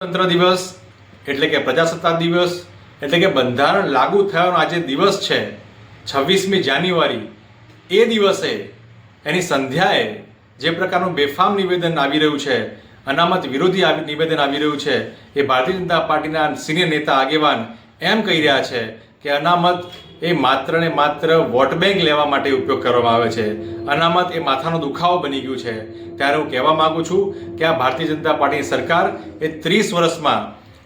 ગણતંત્ર દિવસ એટલે કે પ્રજાસત્તાક દિવસ, એટલે કે બંધારણ લાગુ થયાનો આજે દિવસ છે, છવ્વીસમી જાન્યુઆરી, એ દિવસે એની સંધ્યાએ જે પ્રકારનું બેફામ નિવેદન આવી રહ્યું છે, અનામત વિરોધી નિવેદન આવી રહ્યું છે, એ ભારતીય જનતા પાર્ટીના સિનિયર નેતા આગેવાન એમ કહી રહ્યા છે કે અનામત એ માત્ર ને માત્ર વોટ બેંક લેવા માટે ઉપયોગ કરવામાં આવે છે. અનામત એ માથાનો દુખાવો બની ગયું છે. ત્યારે હું કહેવા માગું છું કે આ ભારતીય જનતા પાર્ટીની સરકાર એ ત્રીસ વર્ષમાં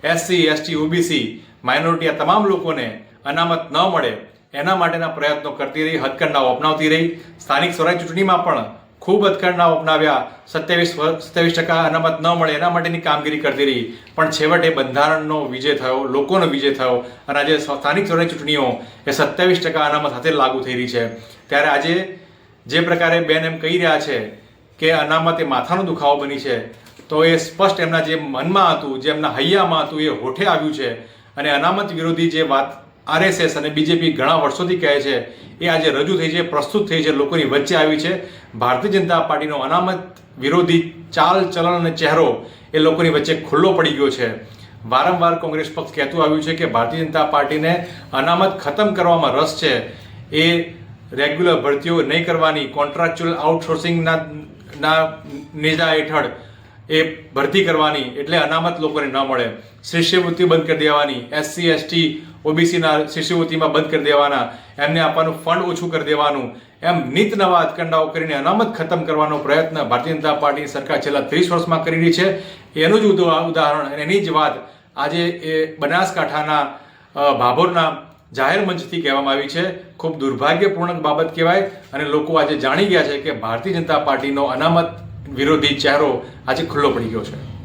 એસસી એસટી ઓબીસી માઇનોરિટી આ તમામ લોકોને અનામત ન મળે એના માટેના પ્રયત્નો કરતી રહી, હથકંડાઓ અપનાવતી રહી. સ્થાનિક સ્વરાજ ચૂંટણીમાં પણ ખૂબ હથકંડાઓ અપનાવ્યા. સત્યાવીસ સત્યાવીસ ટકા અનામત ન મળે એના માટેની કામગીરી કરતી રહી. પણ છેવટે બંધારણનો વિજય થયો, લોકોનો વિજય થયો અને આજે સ્થાનિક સ્વરાજ ચૂંટણીઓ એ સત્યાવીસ ટકા અનામત સાથે લાગુ થઈ રહી છે. ત્યારે આજે જે પ્રકારે બેન એમ કહી રહ્યા છે કે અનામત એ માથાનો દુખાવો બની છે, તો એ સ્પષ્ટ એમના જે મનમાં હતું, જે એમના હૈયામાં હતું, એ હોઠે આવ્યું છે. અને અનામત વિરોધી જે વાત આરએસએસ અને બીજેપી ઘણા વર્ષોથી કહે છે, એ આજે રજૂ થઈ છે, પ્રસ્તુત થઈ છે, લોકોની વચ્ચે આવી છે. ભારતીય જનતા પાર્ટીનો અનામત વિરોધી ચાલ ચલણ અને ચહેરો એ લોકોની વચ્ચે ખુલ્લો પડી ગયો છે. વારંવાર કોંગ્રેસ પક્ષ કહેતું આવ્યું છે કે ભારતીય જનતા પાર્ટીને અનામત ખતમ કરવામાં રસ છે. એ રેગ્યુલર ભરતીઓ નહીં કરવાની કોન્ટ્રાક્ચ્યુઅલ આઉટસોર્સિંગના ના નેજા હેઠળ એ ભરતી કરવાની, એટલે અનામત લોકોને ન મળે. શિષ્યવૃત્તિ બંધ કરી દેવાની, એસસી, એસટી ઓબીસીના શિષ્યવૃત્તિમાં બંધ કરી દેવાના, એમને આપવાનું ફંડ ઓછું કરી દેવાનું, એમ નીત નવા અટકંડાઓ કરીને અનામત ખતમ કરવાનો પ્રયત્ન ભારતીય જનતા પાર્ટી સરકાર છેલ્લા ત્રીસ વર્ષમાં કરી રહી છે. એનું જ ઉદા- ઉદાહરણ એની જ વાત આજે એ બનાસકાંઠાના ભાભોરના જાહેર મંચથી કહેવામાં આવી છે. ખૂબ દુર્ભાગ્યપૂર્ણ બાબત કહેવાય અને લોકો આજે જાણી ગયા છે કે ભારતીય જનતા પાર્ટીનો અનામત વિરોધી ચહેરો આજે ખુલ્લો પડી ગયો છે.